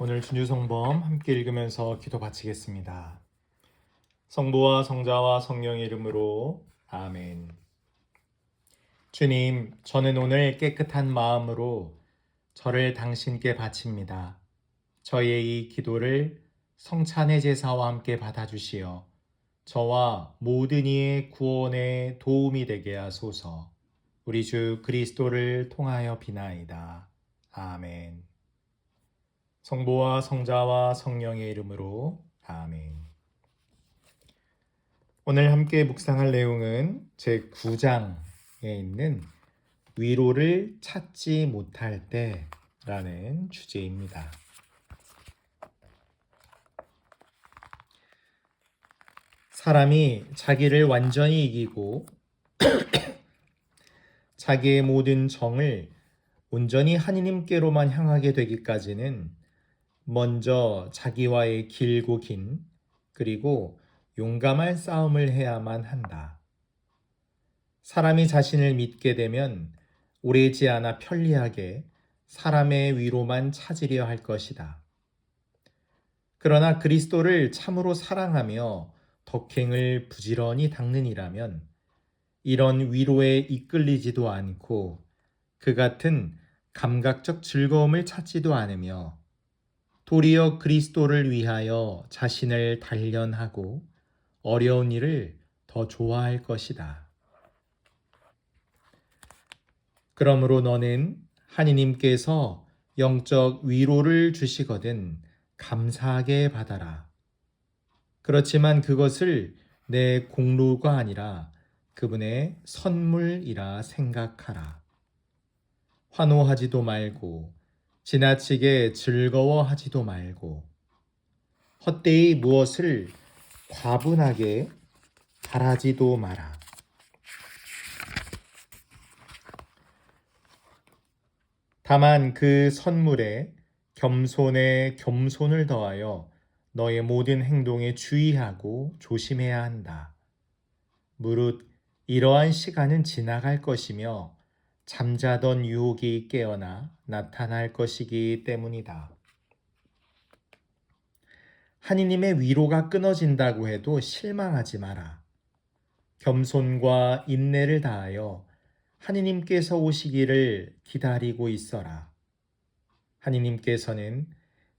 오늘 준유성범 함께 읽으면서 기도 바치겠습니다. 성부와 성자와 성령의 이름으로 아멘. 주님, 저는 오늘 깨끗한 마음으로 저를 당신께 바칩니다. 저의 이 기도를 성찬의 제사와 함께 받아주시어 저와 모든 이의 구원에 도움이 되게 하소서. 우리 주 그리스도를 통하여 비나이다. 아멘. 성부와 성자와 성령의 이름으로 아멘. 오늘 함께 묵상할 내용은 제 9장에 있는 위로를 찾지 못할 때라는 주제입니다. 사람이 자기를 완전히 이기고 자기의 모든 정을 온전히 하느님께로만 향하게 되기까지는 먼저 자기와의 길고 긴 그리고 용감한 싸움을 해야만 한다. 사람이 자신을 믿게 되면 오래지 않아 편리하게 사람의 위로만 찾으려 할 것이다. 그러나 그리스도를 참으로 사랑하며 덕행을 부지런히 닦는이라면 이런 위로에 이끌리지도 않고 그 같은 감각적 즐거움을 찾지도 않으며 도리어 그리스도를 위하여 자신을 단련하고 어려운 일을 더 좋아할 것이다. 그러므로 너는 하느님께서 영적 위로를 주시거든 감사하게 받아라. 그렇지만 그것을 내 공로가 아니라 그분의 선물이라 생각하라. 환호하지도 말고 지나치게 즐거워하지도 말고 헛되이 무엇을 과분하게 바라지도 마라. 다만 그 선물에 겸손에 겸손을 더하여 너의 모든 행동에 주의하고 조심해야 한다. 무릇 이러한 시간은 지나갈 것이며 잠자던 유혹이 깨어나 나타날 것이기 때문이다. 하느님의 위로가 끊어진다고 해도 실망하지 마라. 겸손과 인내를 다하여 하느님께서 오시기를 기다리고 있어라. 하느님께서는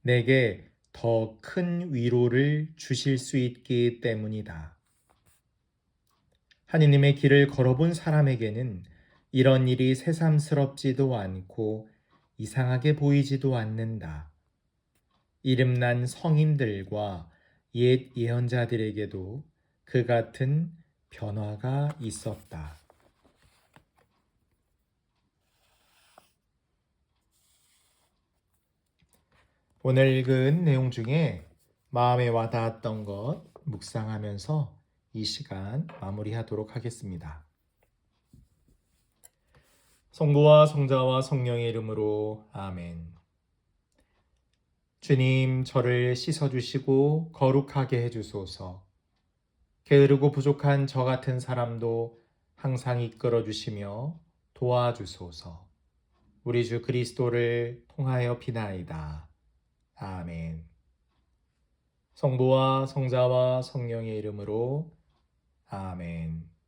내게 더 큰 위로를 주실 수 있기 때문이다. 하느님의 길을 걸어본 사람에게는 이런 일이 새삼스럽지도 않고 이상하게 보이지도 않는다. 이름난 성인들과 옛 예언자들에게도 그 같은 변화가 있었다. 오늘 읽은 내용 중에 마음에 와닿았던 것 묵상하면서 이 시간 마무리하도록 하겠습니다. 성부와 성자와 성령의 이름으로 아멘. 주님, 저를 씻어주시고 거룩하게 해주소서. 게으르고 부족한 저 같은 사람도 항상 이끌어주시며 도와주소서. 우리 주 그리스도를 통하여 비나이다. 아멘. 성부와 성자와 성령의 이름으로 아멘.